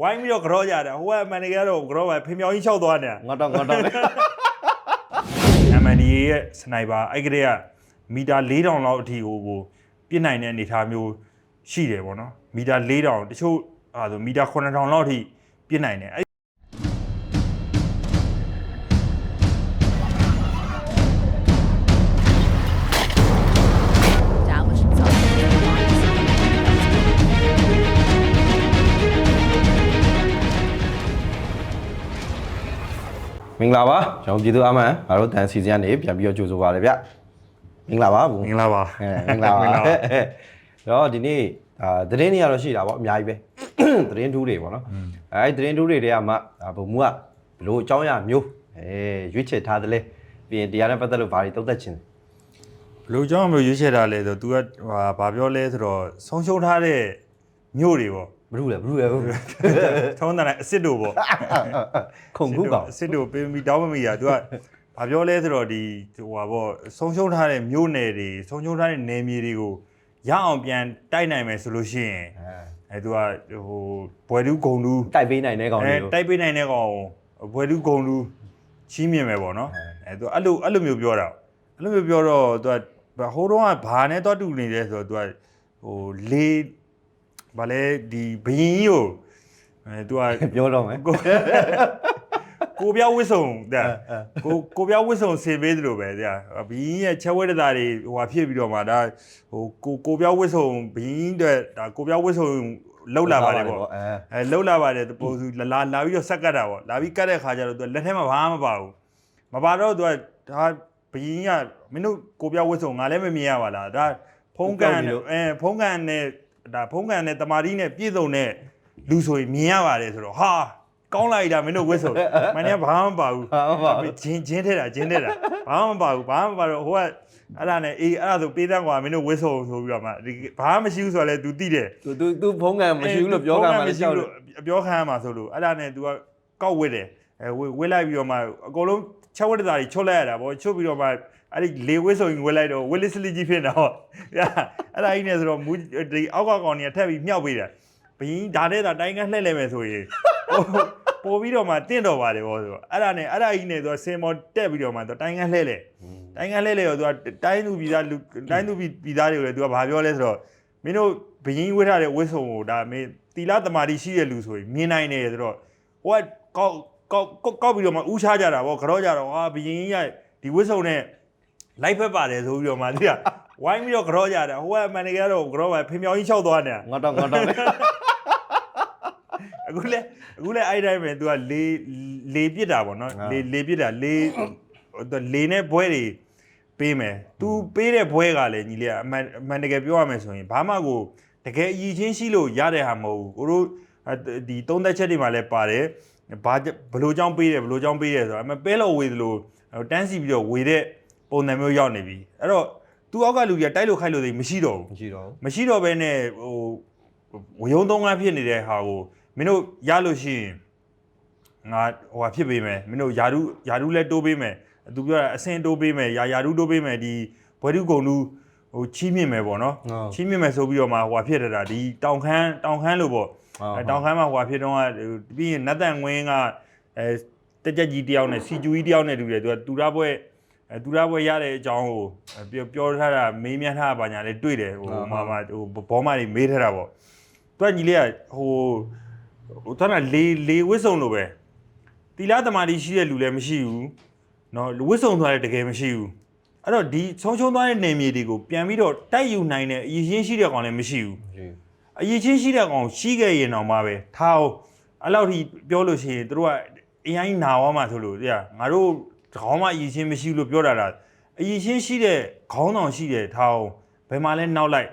ဝိုင်းပြီးတော့ကြောကြတယ်ဟိုကမန်နေဂျာတော့ကြောပဲဖင်မြောင်ကြီးလျှောက်သွားနေတာငါတော့ငါတော့ MNDA ရဲ့စနိုက်ပါအဲ့ကလေးကမီတာ4000လောက်အထိကိုကိုပြစ်နိုင်တဲ့အနေအထားမျိုးရှိတယ်ပေါ့နော်မီတာ4000တချို့အဲဆိုမီတာ9000လောက်အထိပြစ်နိုင်တယ်အဲ့ ဂလာပါကျွန်တော်ပြည်သူအမှန်ငါတို့တန်စီစဉ်ကနေပြန်ပြီးတော့ကြိုဆိုပါရစေဗျမင်္ဂလာပါဘူးမင်္ဂလာပါအဲမင်္ဂလာပါတော့ဒီနေ့အာသတင်းတွေကတော့ရှိတာပေါ့အများကြီးပဲသတင်းထူးတွေပေါ့နော်အဲသတင်းထူးတွေတွေကမှဒါဘုံမူကဘလို့အကြောင်းအရာမျိုးအဲရွေးချယ်ထားတယ်လေပြီးရင်တရားနဲ့ပတ်သက်လို့ဘာတွေတုံ့သက်ခြင်းဘယ်လိုကြောင့်မျိုးရွေးချယ်တာလဲဆို तू ကဟာဘာပြောလဲဆိုတော့ဆုံးရှုံးထားတဲ့မြို့တွေပေါ့ ဘလို့လဲဘလို့လဲဘလို့ထုံးတဲ့အစ်စ်တို့ပေါ့ခုံခုကောင်အစ်စ်တို့ပေးပြီးတောင်းမမီတာ तू ကဘာပြောလဲဆိုတော့ဒီဟိုဟာပေါ့ဆုံးရှုံးထားတဲ့မြို့နယ်တွေဆုံးရှုံးထားတဲ့နယ်မြေတွေကိုရအောင်ပြန်တိုက်နိုင်မယ်ဆိုလို့ရှိရင်အဲသူကဟိုဘွယ်တူးဂုံတူးတိုက်ပေးနိုင်တဲ့ကောင်အဲတွေလို့တိုက်ပေးနိုင်တဲ့ကောင်ဘွယ်တူးဂုံတူးချီးမြှင့်မယ်ပေါ့နော်အဲသူအဲ့လိုအဲ့လိုမျိုးပြောတာအဲ့လိုမျိုးပြောတော့သူကဟိုတုန်းကဘာနဲ့တော့တူနေလဲဆိုတော့သူကဟိုလေး ဘာလဲဒီဘယင်းကြီးကိုအဲသူကပြောတော့မယ်ကိုကိုပြောင်းဝစ်စုံတဲ့ကိုကိုပြောင်းဝစ်စုံဆင်ပေးသလိုပဲတဲ့ဘီင်းရဲ့ချက်ဝဲတသားတွေဟိုဟာဖြစ်ပြီးတော့မှဒါဟိုကိုကိုပြောင်းဝစ်စုံဘီင်းတဲ့ဒါကိုပြောင်းဝစ်စုံလောက်လာပါတယ်ပေါ့အဲအဲလောက်လာပါတယ်ပုံစုလာလာလာပြီးတော့ဆက်ကတ်တာပေါ့လာပြီးကတ်တဲ့ခါကျတော့သူလက်ထဲမှာဘာမှမပါဘူးမပါတော့သူကဒါဘီင်းကမင်းတို့ကိုပြောင်းဝစ်စုံငါလည်းမမြင်ရပါလားဒါဖုံးကန်အဲဖုံးကန်နဲ့ ဒါဖုံးကန်နဲ့တမာတိနဲ့ပြည့်စုံတဲ့လူဆိုရင်မြင်ရပါတယ်ဆိုတော့ဟာကောင်းလိုက်တာမင်းတို့ဝစ်စုံမင်းကဘာမှမပါဘူးဟာပါဘူးဂျင်းဂျင်းထဲတာဂျင်းထဲတာဘာမှမပါဘူးဘာမှမပါတော့ဟိုကအဲ့ဒါနဲ့အေးအဲ့ဒါဆိုပေးတန်းကွာမင်းတို့ဝစ်စုံဆိုပြီးတော့မှဒီဘာမှမရှိဘူးဆိုတော့လေ तू သိတယ်သူသူသူဖုံးကန်မရှိဘူးလို့ပြောခံမှလည်းကြောက်တယ်အပြောခံရမှာဆိုလို့အဲ့ဒါနဲ့ तू ကကောက်ဝစ်တယ်အဲဝစ်ဝစ်လိုက်ပြီးတော့မှအကုန်လုံးချက်ဝစ်တသားကြီးချွတ်လိုက်ရတာဗောချွတ်ပြီးတော့မှ အဲ့ဒီလေဝစ်ဆိုရင်ဝစ်လိုက်တော့ဝစ်လစ်စလီကြီးဖြစ်နေတော့အဲ့ဒါကြီးနဲ့ဆိုတော့မူဒီအောက်ကကောင်ကြီးကထပ်ပြီးမြောက်ပေးတယ်ဘင်းဒါနဲ့ဒါတိုင်းကလှည့်လဲမယ်ဆိုရင်ပို့ပြီးတော့မှတင့်တော်ပါတယ်ဟောဆိုတော့အဲ့ဒါနဲ့အဲ့ဒါကြီးနဲ့သူကစင်မော်တက်ပြီးတော့မှသူတိုင်းကလှည့်လဲတိုင်းကလှည့်လဲတော့သူကတိုင်းသူပြည်သားလူတိုင်းသူပြည်သားတွေကိုလည်းသူကဘာပြောလဲဆိုတော့မင်းတို့ဘင်းဝစ်ထားတဲ့ဝစ်ဆုံကိုဒါမင်းတီလာတမာတိရှိတဲ့လူဆိုရင်မြင်နိုင်တယ်ဆိုတော့ဟိုကကောက်ကောက်ကောက်ပြီးတော့မှဥချကြတာဗောကတော့ကြတော့ဟာဘင်းကြီးကဒီဝစ်ဆုံနဲ့ လိုက်ဖက်ပါတယ်ဆိုပြီးတော့မှသူကဝိုင်းပြီးတော့ကြောကြတာဟိုကမန်နေဂျာတော့ကြောပဲဖင်မြောင်ကြီးလျှောက်သွားနေတာငါတော့ငါတော့အခုလဲအခုလဲအဲ့တိုင်းပဲသူကလေလေပစ်တာဗောနော်ဟာလေလေပစ်တာလေသူလေနဲ့ဘွဲတွေပေးမယ်သူပေးတဲ့ဘွဲကလည်းညီလေးကအမှန်အမှန်တကယ်ပြောရမယ်ဆိုရင်ဘာမှကိုတကယ်အည်ချင်းရှိလို့ရတဲ့ဟာမဟုတ်ဘူးကိုတို့အဲ့ဒီသုံးသက်ချက်တွေမှာလည်းပါတယ်ဘာဘလို့ကြောင်းပေးတယ်ဘလို့ကြောင်းပေးတယ်ဆိုတော့အမှပဲလို့ဝေသလိုတန်းစီပြီးတော့ဝေတဲ့ ပုံစံမျိုးရောက်နေပြီအဲ့တော့သူအောက်ကလူကြီးကတိုက်လို့ခိုက်လို့သိမရှိတော့ဘူးမရှိတော့ဘူးမရှိတော့ဘဲနဲ့ဟိုဝယုံသုံးကားဖြစ်နေတဲ့ဟာကိုမင်းတို့ရလို့ရှိရင်ငါဟိုဟာဖြစ်ပေးမယ်မင်းတို့ယာရုယာရုလည်းတိုးပေးမယ်သူပြောတာအစင်တိုးပေးမယ်ယာယာရုတိုးပေးမယ်ဒီဘွဲတုကုံလူဟိုချီးမြှင့်မယ်ပေါ့နော်ဟုတ်ချီးမြှင့်မယ်ဆိုပြီးတော့မှဟိုဟာဖြစ်နေတာဒီတောင်ခမ်းတောင်ခမ်းလို့ပေါ့ဟုတ်အဲတောင်ခမ်းမှာဟိုဟာဖြစ်တော့ကပြီးရင်နတ်တန်ငွင်းကအဲတက်ကြက်ကြီးတယောက်နဲ့စီကျူကြီးတယောက်နဲ့တူတယ်သူကတူရပွဲ အဲတူရပွဲရတဲ့အကြောင်းကိုအဲပြောပြောထားတာမေးမြန်းထားတာပါညာလေးတွေ့တယ်ဟို ဟုတ် မာမာဟိုဘောမတွေမေးထားတာပေါ့သူကညီလေးကဟိုဟိုတန်းကလေလေဝစ်စုံလို့ပဲတီလာတမာတီရှိတဲ့လူလည်းမရှိဘူးเนาะဝစ်စုံသွားတဲ့တကယ်မရှိဘူးအဲ့တော့ဒီဆုံးရှုံးသွားတဲ့နေမြေတွေကိုပြန်ပြီးတော့တိုက်ယူနိုင်တဲ့အရေးချင်းရှိတဲ့ကောင်လည်းမရှိဘူး မရှိ အရေးချင်းရှိတဲ့ကောင်ရှိခဲ့ရင်တော့မှပဲထားအောင်အဲ့လောက်ထိပြောလို့ရှိရင်တို့ကအရင်နာဝမှာဆိုလို့တရားငါတို့ ခေါင်းမအရေးချင်းမရှိလို့ပြောတာလားအရေးချင်းရှိတဲ့ခေါင်းဆောင်ရှိတဲ့ထားအောင်ဘယ်မှာလဲနောက်လိုက်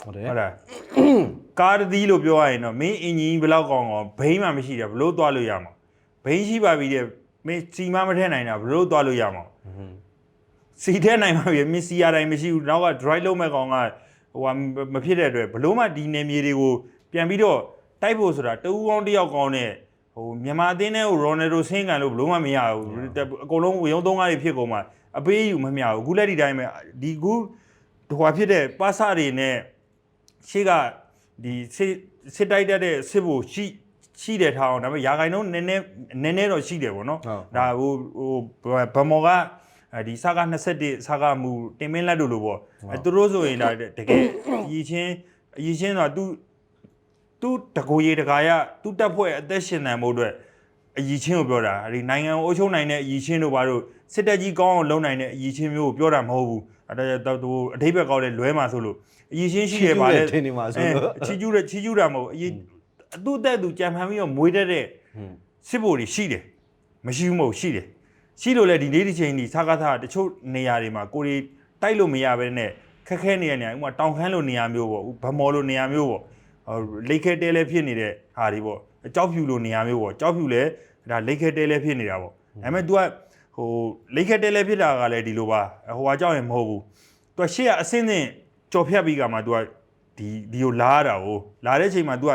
ဟုတ်တယ်ဟုတ်လားကားတစ်သီးလို့ပြောရရင်တော့မင်းအင်ဂျင်ဘယ်လောက်ကောင်းကောင်းဘိန်းမှမရှိတယ်ဘလို့သွားလို့ရမှာဘိန်းရှိပါပြီတဲ့မင်းစီမမထည့်နိုင်တာဘလို့သွားလို့ရမှာစီထဲနိုင်ပါပြီမင်းစီရတိုင်းမရှိဘူးနောက်က drive လုပ်မဲ့ကောင်ကဟိုဟာမဖြစ်တဲ့အတွက်ဘလို့မှဒီနေမြေတွေကိုပြန်ပြီးတော့တိုက်ဖို့ဆိုတာတူကောင်းတယောက်ကောင်းနဲ့ဟို မြန်မာအသင်းထဲကိုရိုနယ်ဒိုဆင်းကန်လို့ဘလို့မှမရဘူးအကုန်လုံးဝေယုံသုံးကားတွေဖြစ်ကုန်မှာအပေးယူမမျှဘူးအခုလက်ဒီတိုင်းပဲဒီခုဟိုဟာဖြစ်တဲ့ပါစတွေနဲ့ရှေ့ကဒီစစ်စစ်တိုက်တတ်တဲ့စစ်ဖို့ရှိရှိတယ်ထားအောင်ဒါပေမဲ့ရာဂိုင်တော့နည်းနည်းနည်းနည်းတော့ရှိတယ်ပေါ့နော်ဟုတ်ဒါဟိုဟိုဗမော်ကအဲဒီစာက21စာကမူတင်မင်းလက်တို့လို့ပေါ့အဲသူတို့ဆိုရင်ဒါတကယ်အည်ချင်းအည်ချင်းတော့သူ သူတကိုရီတကာရသူတက်ဖွဲ့အသက်ရှင်နေမှုအတွက်အည်ချင်းကိုပြောတာအဲဒီနိုင်ငံကိုအုပ်ချုပ်နိုင်တဲ့အည်ချင်းတို့ဘာလို့စစ်တပ်ကြီးကောင်းအောင်လုပ်နိုင်တဲ့အည်ချင်းမျိုးကိုပြောတာမဟုတ်ဘူးအဲဒါကြောင့်သူအဓိပ္ပာယ်ကောက်လဲလွဲမှာဆိုလို့အည်ချင်းရှိရပါလေထင်နေမှာဆိုလို့ချီကျူးတယ်ချီကျူးတာမဟုတ်ဘူးအည်အတူတက်သူကြံဖန်ပြီးတော့မွေးတတ်တဲ့စစ်ဖို့တွေရှိတယ်မရှိဘူးမဟုတ်ရှိတယ်ရှိလို့လေဒီနေ့ဒီချိန်ဒီစကားသားတချို့နေရာတွေမှာကိုရီတိုက်လို့မရဘဲနဲ့ခက်ခဲနေရနေဥပမာတောင်ခမ်းလိုနေရာမျိုးပေါ့ဗမော်လိုနေရာမျိုးပေါ့ဟို လိတ်ခဲတဲလဲဖြစ်နေတဲ့ဟာတွေပေါ့ကြောက်ဖြူလိုနေရာမျိုးပေါ့ကြောက်ဖြူလဲဒါလိတ်ခဲတဲလဲဖြစ်နေတာပေါ့ဒါပေမဲ့ तू ကဟိုလိတ်ခဲတဲလဲဖြစ်တာကလည်းဒီလိုပါဟိုဟာကြောက်ရင်မဟုတ်ဘူး तू ရှေ့ကအစင်းစင်းကြော်ဖြတ်ပြီးကမှ तू ကဒီဒီကိုလာရတာကိုလာတဲ့ချိန်မှာ तू က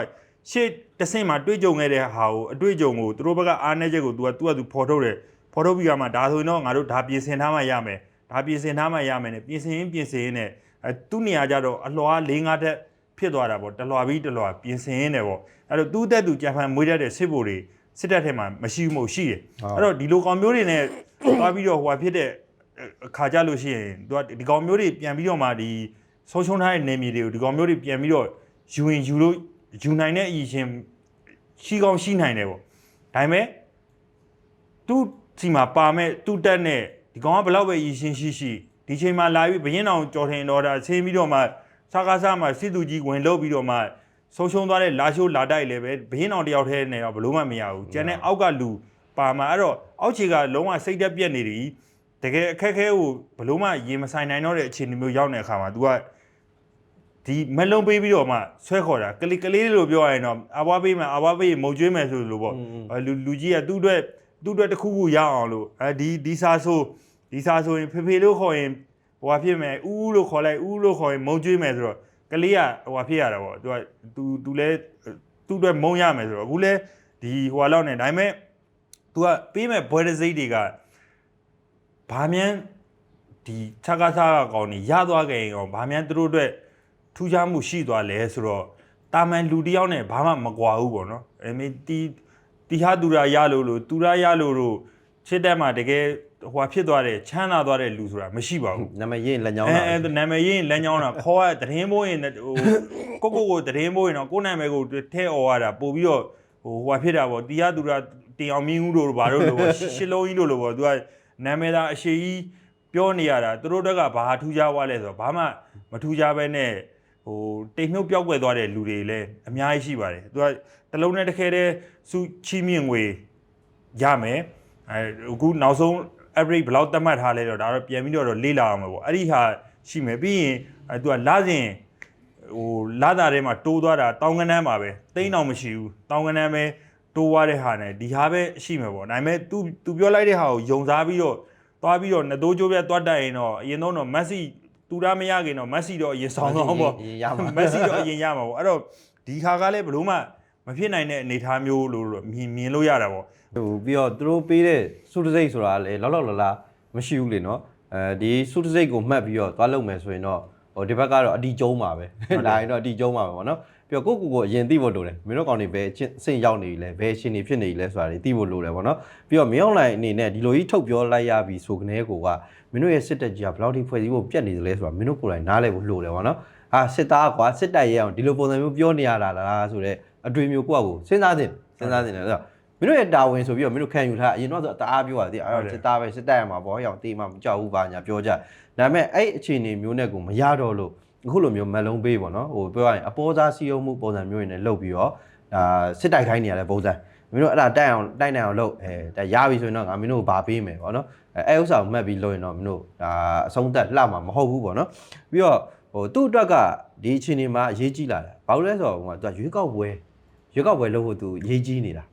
ရှေ့တစ်ဆင့်မှာတွေးကြုံခဲ့တဲ့ဟာကိုအတွေ့အကြုံကိုသူတို့ဘက်ကအားနည်းချက်ကို तू က तू က तू ဖော်ထုတ်တယ်ဖော်ထုတ်ပြီးကမှဒါဆိုရင်တော့ငါတို့ဒါပြင်ဆင်ထားမှရမယ်ဒါပြင်ဆင်ထားမှရမယ် ਨੇ ပြင်ဆင်ရင်ပြင်ဆင်ရင် ਨੇ အဲသူ့နေရာကြတော့အလွှာ၄၅တက် ဖြစ်သွားတာပေါ့တလွှာပြီးတလွှာပြင်ဆင်ရင် ਨੇ ပေါ့အဲ့တော့သူ့တက်သူကြံဖန်မွေးတတ်တဲ့စစ်ဘိုလ်တွေစစ်တပ်ထဲမှာမရှိဘူးမဟုတ်ရှိတယ်အဲ့တော့ဒီလိုကောင်မျိုးတွေ ਨੇ သွားပြီးတော့ဟိုဟာဖြစ်တဲ့အခါကြလို့ရှိရင်သူကဒီကောင်မျိုးတွေပြန်ပြီးတော့မှဒီဆုံးရှုံးထားတဲ့နေမြေတွေကိုဒီကောင်မျိုးတွေပြန်ပြီးတော့ယူရင်ယူလို့ယူနိုင်တဲ့အီရှင်ရှိကောင်းရှိနိုင်တယ်ပေါ့ဒါပေမဲ့သူ့စီမှာပါမဲ့သူ့တက်နဲ့ဒီကောင်ကဘယ်လောက်ပဲအီရှင်ရှိရှိဒီချိန်မှာလာပြီးဘရင်အောင်ကြော်ထင်တော့တာဆင်းပြီးတော့မှ စကားစားမှစစ်သူကြီးဝင်လို့ပြီးတော့မှဆုံးရှုံးသွားတဲ့လာရှိုးလာတိုက်လည်းပဲဘရင်အောင်တယောက်တည်းနဲ့တော့ဘလို့မှမရဘူးကျန်တဲ့အောက်ကလူပါမှာအဲ့တော့အောက်ခြေကလုံးဝစိတ်တက်ပြက်နေတယ်တကယ်အခက်အခဲကိုဘလို့မှရင်မဆိုင်နိုင်တော့တဲ့အခြေအနေမျိုးရောက်နေတဲ့အခါမှာ तू ကဒီမက်လုံးပေးပြီးတော့မှဆွဲခေါ်တာကလေးကလေးလို့ပြောရရင်တော့အဘွားပေးမယ်အဘွားပေးရင်မုံကျွေးမယ်ဆိုလို့ပေါ့အဲလူလူကြီးကသူ့အတွက်သူ့အတွက်တစ်ခုခုရအောင်လို့အဲဒီဒီစာဆိုဒီစာဆိုရင်ဖေဖေလို့ခေါ်ရင် ဟိုဟာဖြစ်မယ်ဥဥလို့ခေါ်လိုက်ဥဥလို့ခေါ်ရင်မုံကျွေးမယ်ဆိုတော့ကလေးကဟိုဟာဖြစ်ရတာပေါ့သူကသူသူလဲသူ့အတွက်မုံရမယ်ဆိုတော့အခုလဲဒီဟိုဟာလောက်နေဒါပေမဲ့ तू ကပေးမဲ့ဘွဲတဲ့စိတ်တွေကဘာမှန်းဒီချက်ကားစားကကောင်นี่ရသွားခဲ့ရင်ကောင်ဘာမှန်းသူတို့အတွက်ထူးခြားမှုရှိသွားလဲဆိုတော့တာမန်လူတစ်ယောက်နဲ့ဘာမှမကွာဘူးပေါ့နော်အဲမင်းတီတီဟာသူရာရလို့လို့သူရာရလို့လို့ချစ်တဲ့မှာတကယ် ဟိုဟာဖြစ်သွားတဲ့ချမ်းသာသွားတဲ့လူဆိုတာမရှိပါဘူးနာမည်ရင်းလက်ညောင်းအဲတာအဲနာမည်ရင်းလမ်းကြောင်းတာခေါ်ရသတင်းမိုးရင်ဟိုကိုကိုကိုသတင်းမိုးရင်တော့ကိုနာမည်ကိုထဲអော်ရတာပို့ပြီးတော့ဟိုဟိုဟာဖြစ်တာပေါ့တီဟာသူရာတင်အောင်မြင်းဦးတို့ဘာလို့လို့ရှစ်လုံးကြီးတို့လို့ပေါ့သူကနာမည်သားအရှိကြီးပြောနေရတာသူတို့တက်ကဘာထူးခြားသွားလဲဆိုတော့ဘာမှမထူးခြားပဲနဲ့ဟိုတိမ်မြုပ်ပျောက်ကွယ်သွားတဲ့လူတွေလည်းအများကြီးရှိပါတယ်သူကတစ်လုံးနဲ့တစ်ခဲတည်းစုချီးမြှင့်ငွေရမယ်အဲအခုနောက်ဆုံး average ဘယ်လောက်သတ်မှတ်ထားလဲတော့ဒါတော့ပြန်ပြီးတော့လေ့လာအောင်ပဲပေါ့အဲ့ဒီဟာရှိမယ်ပြီးရင်အဲသူကလာစဉ်ဟိုလာတာထဲမှာတိုးသွားတာတောင်းကနန်းပါပဲတိန်းအောင်မရှိဘူးတောင်းကနန်းပဲတိုးသွားတဲ့ဟာနဲ့ဒီဟာပဲရှိမယ်ပေါ့ဒါပေမဲ့ तू तू ပြောလိုက်တဲ့ဟာကိုယုံစားပြီးတော့သွားပြီးတော့နှတိုးကြိုးပြတ်သွားတတ်ရင်တော့အရင်တော့တော့မက်ဆီတူတာမရခင်တော့မက်ဆီတော့အရင်ဆောင်ဆောင်ပေါ့ရမှာမက်ဆီတော့အရင်ရမှာပေါ့အဲ့တော့ဒီခါကလည်းဘလို့မှ မဖြစ်နိုင်တဲ့အနေအထားမျိုးလို့တော့မြင်မြင်လို့ရတာပေါ့ဟိုပြီးတော့သူတို့ပေးတဲ့စုတစိတ်ဆိုတာလည်းလောက်လောက်လာလာမရှိဘူးလေနော်အဲဒီစုတစိတ်ကိုမှတ်ပြီးတော့သွားလုပ်မယ်ဆိုရင်တော့ဟိုဒီဘက်ကတော့အတီကျုံးပါပဲလာရင်တော့အတီကျုံးပါပဲပေါ့နော်ပြီးတော့ကိုကိုကိုအရင်သိဖို့လိုတယ်မင်းတို့ကောင်တွေဘယ်အချင်းစင့်ရောက်နေပြီလဲဘယ်အချင်းတွေဖြစ်နေပြီလဲဆိုတာတွေသိဖို့လိုတယ်ပေါ့နော်ပြီးတော့မင်းအောင်လိုင်းအနေနဲ့ဒီလိုကြီးထုတ်ပြောလိုက်ရပြီဆိုကနေကိုကမင်းတို့ရဲ့စစ်တပ်ကြီးကဘယ်လောက်ထိဖွဲ့စည်းဖို့ပြတ်နေသလဲဆိုတာမင်းတို့ကိုယ်တိုင်နားလည်ဖို့လိုတယ်ပေါ့နော်အာစစ်သားကွာစစ်တပ်ရဲအောင်ဒီလိုပုံစံမျိုးပြောနေရတာလားဆိုတော့ အတွေ့မျိုးကိုယ့်အကိုစဉ်းစားသင့်စဉ်းစားသင့်တယ်အဲ့တော့မင်းတို့ရဲ့တာဝန်ဆိုပြီးတော့မင်းတို့ခံယူထားအရင်တော့ဆိုတအားပြောတာတည်းအဲ့တော့စစ်သားပဲစစ်တပ်ရမှာပေါ့ဟောင်းတေးမှမကြောက်ဘူးပါညာပြောကြဒါပေမဲ့အဲ့အခြေအနေမျိုးနဲ့ကိုမရတော့လို့အခုလိုမျိုးမလုံးပေးပေါ့နော်ဟိုပြောရရင်အပေါ်စားစီယုံမှုပုံစံမျိုးတွေနဲ့လုပ်ပြီးတော့ဒါစစ်တိုက်ခိုင်းနေရတဲ့ပုံစံမင်းတို့အဲ့ဒါတိုက်အောင်တိုက်နိုင်အောင်လုပ်အဲဒါရပြီဆိုရင်တော့ငါမင်းတို့ကိုဗာပေးမယ်ပေါ့နော်အဲအဲ့ဥစ္စာကိုမှတ်ပြီးလုပ်ရင်တော့မင်းတို့ဒါအဆုံးသက်လှမှာမဟုတ်ဘူးပေါ့နော်ပြီးတော့ဟိုသူ့အတွက်ကဒီအခြေအနေမှာအရေးကြီးလာတယ်ဘာလို့လဲဆိုတော့ဟိုကသူကရွေးကောက်ပွဲ ရွေးကောက်ပွဲလုပ်ဖို့သူအရေးကြီးနေတာ